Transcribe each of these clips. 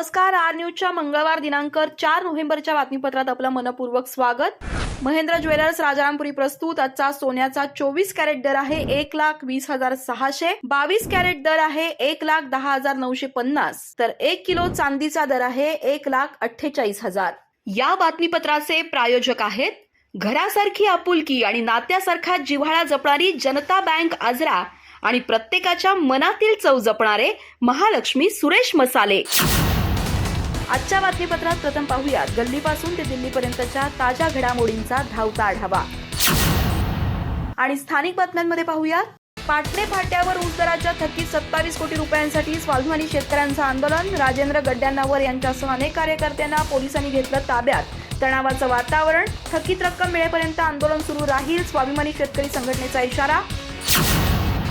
नमस्कार आर न्यूजच्या मंगळवार दिनांक चार नोव्हेंबरच्या बातमीपत्रात आपलं मनपूर्वक स्वागत. महेंद्र ज्वेलर्स राजारामपुरी प्रस्तुत. आजचा सोन्याचा चोवीस कॅरेट दर आहे एक लाख वीस हजार सहाशे बावीस कॅरेट दर आहे एक लाख दहा हजार नऊशे पन्नास. तर एक किलो चांदीचा दर आहे एक लाख अठ्ठेचाळीस हजार. या बातमीपत्राचे प्रायोजक आहेत घरासारखी आपुलकी आणि नात्यासारखा जिव्हाळा जपणारी जनता बँक आजरा आणि प्रत्येकाच्या मनातील चव जपणारे महालक्ष्मी सुरेश मसाले. आजच्या बातमीपत्रात प्रथम पाहूयात. गल्लीपासून ते दिल्लीपर्यंतच्या ताज्या घडामोडींचा धावता आढावा. आणि स्थानिक बातम्यांमध्ये पाहूयात. पाटणे फाट्यावर ऊस दराच्या थकीत सत्तावीस कोटी रुपयांसाठी स्वाभिमानी शेतकऱ्यांचं आंदोलन. राजेंद्र गड्ड्यांनावर यांच्यासह अनेक कार्यकर्त्यांना पोलिसांनी घेतलं ताब्यात. तणावाचं वातावरण. थकीत रक्कम मिळेपर्यंत आंदोलन सुरू राहील स्वाभिमानी शेतकरी संघटनेचा इशारा.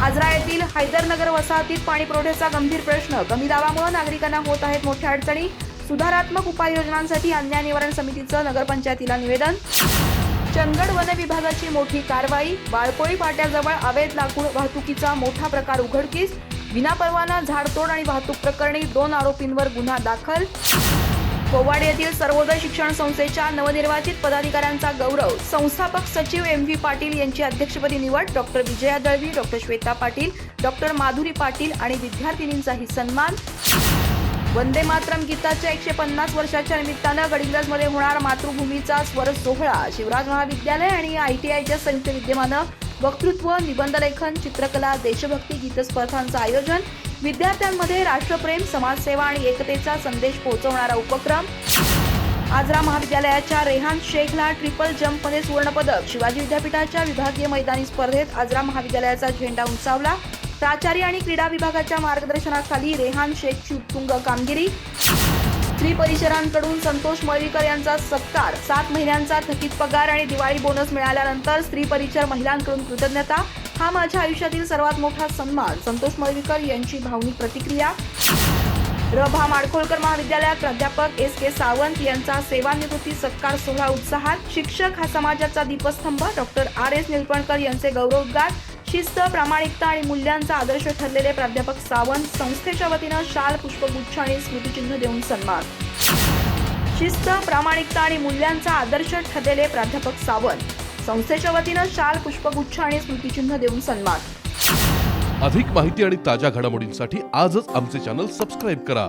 आजरा येथील हैदरनगर वसाहतीत पाणी पुरवठ्याचा गंभीर प्रश्न. कमी दाबामुळे नागरिकांना होत आहेत मोठ्या अडचणी. सुधारात्मक उपाययोजनांसाठी अन्याय निवारण समितीचं नगरपंचायतीला निवेदन. चंदगड वन विभागाची मोठी कारवाई वाळपोळी फाट्याजवळ अवैध लाकूड वाहतुकीचा मोठा प्रकार उघडकीस विनापरवाना झाडतोड आणि वाहतूक प्रकरणी दोन आरोपींवर गुन्हा दाखल. कोवाड येथील सर्वोदय शिक्षण संस्थेच्या नवनिर्वाचित पदाधिकाऱ्यांचा गौरव. संस्थापक सचिव एम व्ही पाटील यांची अध्यक्षपदी निवड. Doctor Vijaya Dalvi doctor Shweta Patil doctor Madhuri Patil आणि विद्यार्थिनींचाही सन्मान. वंदे मातरम गीताच्या एकशे पन्नास वर्षाच्या निमित्तानं गडिंग्लजमध्ये होणार मातृभूमीचा स्वर सोहळा. शिवराज महाविद्यालय आणि आय टी आयच्या संयुक्त विद्यमानं वक्तृत्व निबंधलेखन चित्रकला देशभक्ती गीतस्पर्धांचं आयोजन. विद्यार्थ्यांमध्ये राष्ट्रप्रेम समाजसेवा आणि एकतेचा संदेश पोहोचवणारा उपक्रम. आजरा महाविद्यालयाच्या रेहान शेखला ट्रिपल जम्पमध्ये सुवर्णपदक. शिवाजी विद्यापीठाच्या विभागीय मैदानी स्पर्धेत आजरा महाविद्यालयाचा झेंडा उंचावला. प्राचार्य आणि क्रीडा विभागाच्या मार्गदर्शनाखाली रेहान शेखची उत्तुंग कामगिरी. स्त्री परिसरांकडून संतोष मळवीकर यांचा सत्कार. सात महिन्यांचा थकीत पगार आणि दिवाळी बोनस मिळाल्यानंतर स्त्री परिचर महिलांकडून कृतज्ञता. हा माझ्या आयुष्यातील सर्वात मोठा सन्मान. संतोष मळवीकर यांची भावनिक प्रतिक्रिया. रभा माडखोलकर महाविद्यालयात प्राध्यापक एस के सावंत यांचा सेवानिवृत्ती सत्कार सोहळा उत्साहात. शिक्षक हा समाजाचा दीपस्तंभ. डॉक्टर आर एस निलपणकर यांचे गौरवोद्गार. शिस्त प्रामाणिकता आणि मूल्यांचा आदर्श ठरलेले प्राध्यापक सावंत संस्थेच्या वतीनं शाल पुष्पगुच्छ आणि स्मृतिचिन्ह देऊन सन्मान. शिस्त प्रामाणिकता आणि मूल्यांचा आदर्श ठरलेले प्राध्यापक सावंत संस्थेच्या वतीनं शाल पुष्पगुच्छ आणि स्मृतिचिन्ह देऊन सन्मान. अधिक माहिती आणि ताज्या घडामोडींसाठी आजच आमचे चॅनल सबस्क्राईब करा.